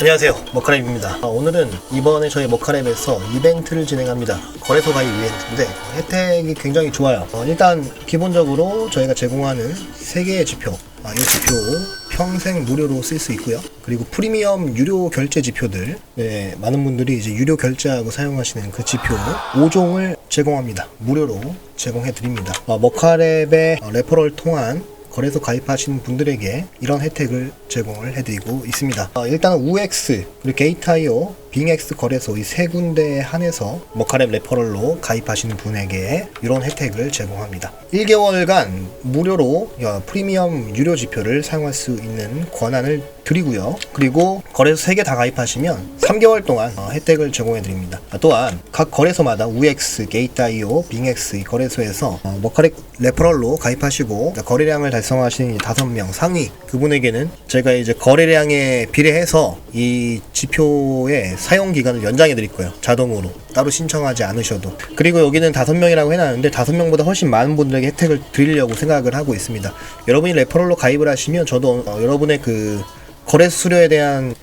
안녕하세요. 머카랩입니다. 아, 오늘은 이번에 저희 머카랩에서 이벤트를 진행합니다. 거래소 가입 이벤트인데 혜택이 굉장히 좋아요. 어, 일단 기본적으로 저희가 제공하는 3개의 지표. 아, 이 지표 평생 무료로 쓸 수 있고요. 그리고 프리미엄 유료 결제 지표들. 네, 많은 분들이 이제 유료 결제하고 사용하시는 그 지표 5종을 제공합니다. 무료로 제공해 드립니다. 어, 머카랩의 어, 레퍼럴 통한 거래소 가입하신 분들에게 이런 혜택을 제공을 해드리고 있습니다. 어, 일단 그리고 게이타이오, 빙엑스 거래소 이 세 군데에 한해서 머카랩 레퍼럴로 가입하시는 분에게 이런 혜택을 제공합니다. 1개월간 무료로 어, 프리미엄 유료 지표를 사용할 수 있는 권한을 드리고요. 그리고 거래소 3개 다 가입하시면 3개월 동안 어, 혜택을 제공해 드립니다. 또한 각 거래소마다 우엑스, 게이타이오, 빙엑스 이 거래소에서 어, 머카랩 레퍼럴로 가입하시고 거래량을 달성하신 5명 상위 그분에게는 제가 이제 거래량에 비례해서 이 지표의 사용 기간을 연장해 드릴 거예요. 자동으로. 따로 신청하지 않으셔도. 그리고 여기는 5명이라고 해놨는데 5명보다 훨씬 많은 분들에게 혜택을 드리려고 생각을 하고 있습니다. 여러분이 레퍼럴로 가입을 하시면 저도 어, 여러분의 그 거래 수수료에 대한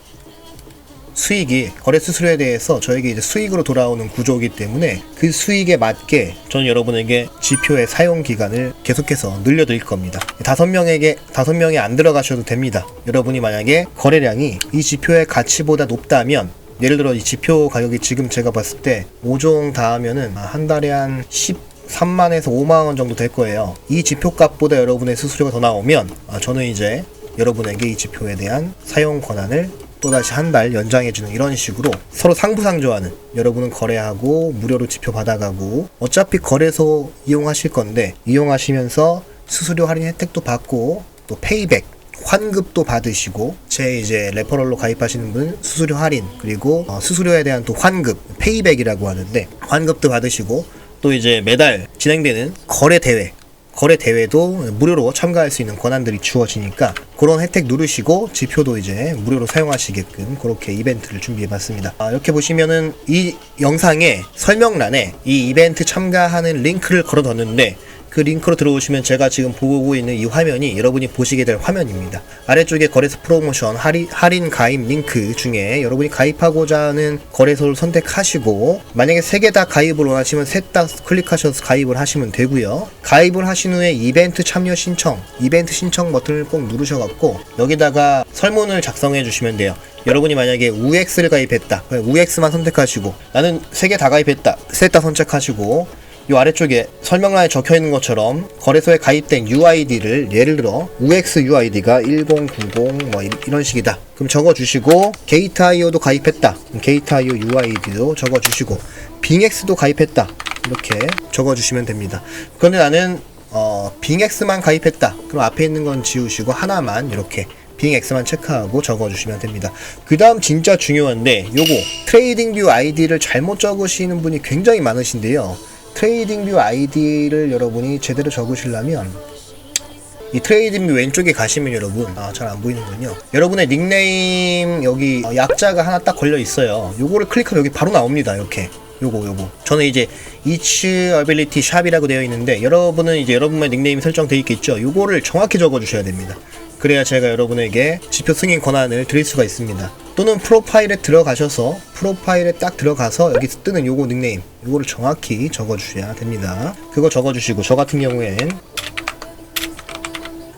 수익이 거래 수수료에 대해서 저에게 이제 수익으로 돌아오는 구조이기 때문에 그 수익에 맞게 저는 여러분에게 지표의 사용 기간을 계속해서 늘려드릴 겁니다. 다섯 명에게 다섯 명이 안 들어가셔도 됩니다. 여러분이 만약에 거래량이 이 지표의 가치보다 높다면 예를 들어 이 지표 가격이 지금 제가 봤을 때 5종 다 하면은 한 달에 한 10, 3만에서 5만 원 정도 될 거예요. 이 지표 값보다 여러분의 수수료가 더 나오면 아, 저는 이제 여러분에게 이 지표에 대한 사용 권한을 또다시 한 달 연장해주는 이런 식으로 서로 상부상조하는 여러분은 거래하고 무료로 지표 받아가고 어차피 거래소 이용하실 건데 이용하시면서 수수료 할인 혜택도 받고 또 페이백 환급도 받으시고 제 이제 레퍼럴로 가입하시는 분은 수수료 할인 그리고 어, 수수료에 대한 또 환급 페이백이라고 하는데 환급도 받으시고 또 이제 매달 진행되는 거래 대회 거래 대회도 무료로 참가할 수 있는 권한들이 주어지니까 그런 혜택 누르시고 지표도 이제 무료로 사용하시게끔 그렇게 이벤트를 준비해 봤습니다. 아, 이렇게 보시면은 이 영상의 설명란에 이 이벤트 참가하는 링크를 걸어 뒀는데 그 링크로 들어오시면 제가 지금 보고 있는 이 화면이 여러분이 보시게 될 화면입니다. 아래쪽에 거래소 프로모션 할인, 할인 가입 링크 중에 여러분이 가입하고자 하는 거래소를 선택하시고 만약에 세 개 다 가입을 원하시면 셋 다 클릭하셔서 가입을 하시면 되고요. 가입을 하신 후에 이벤트 참여 신청, 이벤트 신청 버튼을 꼭 누르셔갖고 여기다가 설문을 작성해 주시면 돼요. 여러분이 만약에 UX를 가입했다. UX만 선택하시고 나는 세 개 다 가입했다. 셋 다 선택하시고 이 아래쪽에 설명란에 적혀 있는 것처럼 거래소에 가입된 UID를 예를 들어 UX UID가 1090 뭐 이런 식이다. 그럼 적어 주시고 게이트IO도 가입했다. 게이트IO UID도 적어 주시고 빙X도 가입했다. 이렇게 적어 주시면 됩니다. 그런데 나는 어, 빙X만 가입했다. 그럼 앞에 있는 건 지우시고 하나만 이렇게 빙X만 체크하고 적어주시면 됩니다. 그 다음 진짜 중요한데 요거 트레이딩 뷰 아이디를 잘못 적으시는 분이 굉장히 많으신데요. 트레이딩 뷰 아이디를 여러분이 제대로 적으시려면 이 트레이딩 뷰 왼쪽에 가시면 여러분 아, 잘 안 보이는군요. 여러분의 닉네임 여기 어, 약자가 하나 딱 걸려 있어요. 요거를 클릭하면 여기 바로 나옵니다. 이렇게 요거 요거 저는 이제 each ability shop이라고 되어 있는데 여러분은 이제 여러분의 닉네임이 설정되어 있겠죠. 요거를 정확히 적어 주셔야 됩니다. 그래야 제가 여러분에게 지표 승인 권한을 드릴 수가 있습니다. 또는 프로파일에 들어가셔서 프로파일에 딱 들어가서 여기 뜨는 요거 닉네임 요거를 정확히 적어 주셔야 됩니다. 그거 적어 주시고 저 같은 경우엔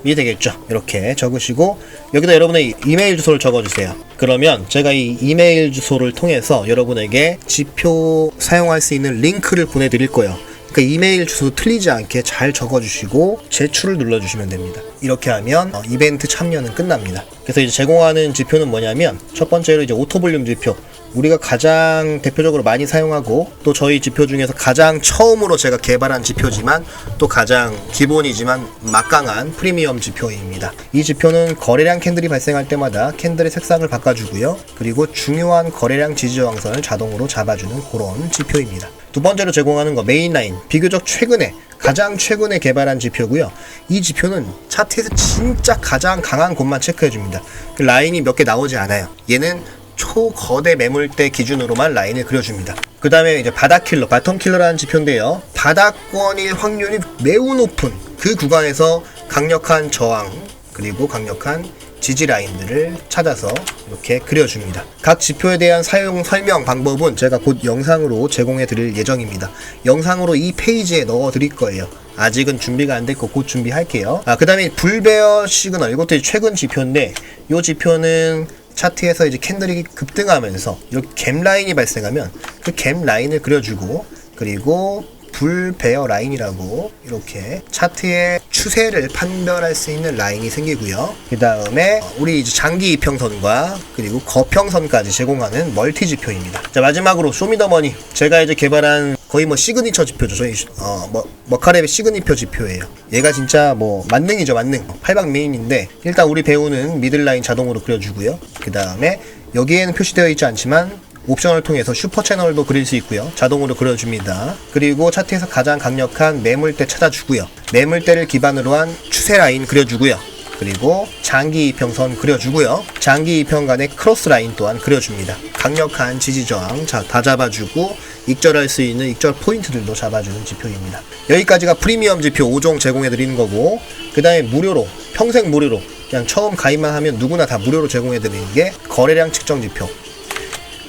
이해 되겠죠? 이렇게 적으시고 여기다 여러분의 이메일 주소를 적어주세요. 그러면 제가 이 이메일 주소를 통해서 여러분에게 지표 사용할 수 있는 링크를 보내드릴 거예요. 그러니까 이메일 주소 틀리지 않게 잘 적어주시고 제출을 눌러주시면 됩니다. 이렇게 하면 어, 이벤트 참여는 끝납니다. 그래서 이제 제공하는 지표는 뭐냐면 첫 번째로 이제 오토 볼륨 지표. 우리가 가장 대표적으로 많이 사용하고 또 저희 지표 중에서 가장 처음으로 제가 개발한 지표지만 또 가장 기본이지만 막강한 프리미엄 지표입니다. 이 지표는 거래량 캔들이 발생할 때마다 캔들의 색상을 바꿔주고요. 그리고 중요한 거래량 지지 저항선을 자동으로 잡아주는 그런 지표입니다. 두 번째로 제공하는 거 메인 라인 비교적 최근에 가장 최근에 개발한 지표고요. 이 지표는 차트에서 진짜 가장 강한 곳만 체크해 줍니다. 그 라인이 몇 개 나오지 않아요. 얘는 초거대 매물대 기준으로만 라인을 그려줍니다. 그 다음에 이제 바닥킬러, 바텀킬러라는 지표인데요. 바닥권일 확률이 매우 높은 그 구간에서 강력한 저항, 그리고 강력한 지지 라인들을 찾아서 이렇게 그려줍니다. 각 지표에 대한 사용 설명 방법은 제가 곧 영상으로 제공해 드릴 예정입니다. 영상으로 이 페이지에 넣어 드릴 거예요. 아직은 준비가 안 됐고 곧 준비할게요. 아, 그 다음에 불베어 시그널. 이것도 최근 지표인데, 이 지표는 차트에서 이제 캔들이 급등하면서 이렇게 갭 라인이 발생하면 그 갭 라인을 그려주고, 그리고 불베어 라인이라고 이렇게 차트의 추세를 판별할 수 있는 라인이 생기고요. 그 다음에 우리 이제 장기 이평선과 그리고 거평선까지 제공하는 멀티 지표입니다. 자 마지막으로 쇼미더머니 제가 이제 개발한 거의 뭐 시그니처 지표죠. 저희 어, 뭐 머카랩의 시그니처 지표예요. 얘가 진짜 뭐 만능이죠, 만능. 팔방 메인인데 일단 우리 배우는 미들라인 자동으로 그려주고요. 그 다음에 여기에는 표시되어 있지 않지만 옵션을 통해서 슈퍼 채널도 그릴 수 있고요. 자동으로 그려줍니다. 그리고 차트에서 가장 강력한 매물대 찾아주고요. 매물대를 기반으로 한 추세 라인 그려주고요. 그리고 장기 이평선 그려주고요. 장기 이평 간의 크로스 라인 또한 그려줍니다. 강력한 지지 저항 자, 다 잡아주고 익절할 수 있는 익절 포인트들도 잡아주는 지표입니다. 여기까지가 프리미엄 지표 5종 제공해 드리는 거고 그 다음에 무료로 평생 무료로 그냥 처음 가입만 하면 누구나 다 무료로 제공해 드리는 게 거래량 측정 지표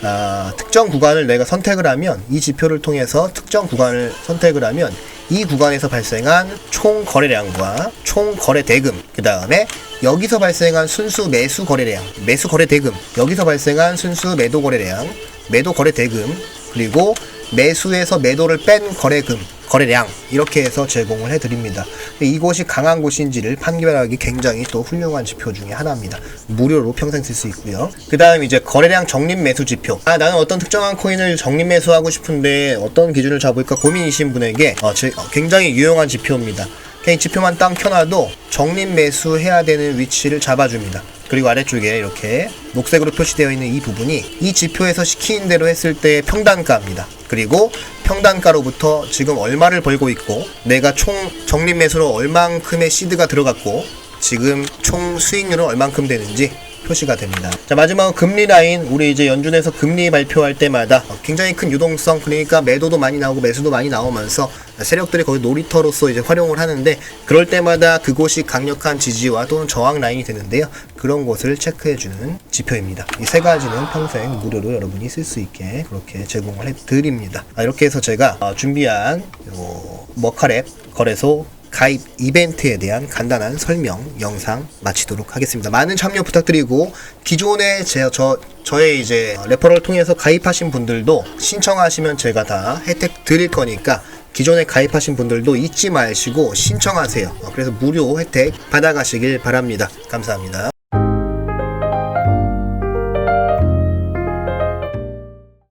아, 특정 구간을 내가 선택을 하면 이 지표를 통해서 특정 구간을 선택을 하면 이 구간에서 발생한 총 거래량과 총 거래 대금 그 다음에 여기서 발생한 순수 매수 거래량 매수 거래 대금 여기서 발생한 순수 매도 거래량 매도 거래 대금 그리고 매수에서 매도를 뺀 거래금 거래량 이렇게 해서 제공을 해드립니다. 이곳이 강한 곳인지를 판별하기 굉장히 또 훌륭한 지표 중에 하나입니다. 무료로 평생 쓸 수 있고요. 그 다음 이제 거래량 적립 매수 지표. 아 나는 어떤 특정한 코인을 적립 매수하고 싶은데 어떤 기준을 잡을까 고민이신 분에게 어, 제- 어, 굉장히 유용한 지표입니다. 그냥 이 지표만 딱 켜놔도 적립 매수해야 되는 위치를 잡아줍니다. 그리고 아래쪽에 이렇게 녹색으로 표시되어 있는 이 부분이 이 지표에서 시키는 대로 했을 때의 평단가입니다. 그리고 평단가로부터 지금 얼마를 벌고 있고 내가 총 적립 매수로 얼만큼의 시드가 들어갔고 지금 총 수익률은 얼만큼 되는지 표시가 됩니다. 자 마지막은 금리 라인 우리 이제 연준에서 금리 발표할 때마다 굉장히 큰 유동성 그러니까 매도도 많이 나오고 매수도 많이 나오면서 세력들이 거의 놀이터로서 이제 활용을 하는데 그럴 때마다 그곳이 강력한 지지와 또는 저항 라인이 되는데요. 그런 곳을 체크해주는 지표입니다. 이 세 가지는 평생 무료로 여러분이 쓸 수 있게 그렇게 제공을 해드립니다. 아, 이렇게 해서 제가 어, 준비한 요 머카랩 거래소 가입 이벤트에 대한 간단한 설명 영상 마치도록 하겠습니다. 많은 참여 부탁드리고 기존에 제, 저, 저의 이제 레퍼럴 통해서 가입하신 분들도 신청하시면 제가 다 혜택 드릴 거니까 기존에 가입하신 분들도 잊지 마시고 신청하세요. 어, 그래서 무료 혜택 받아가시길 바랍니다. 감사합니다.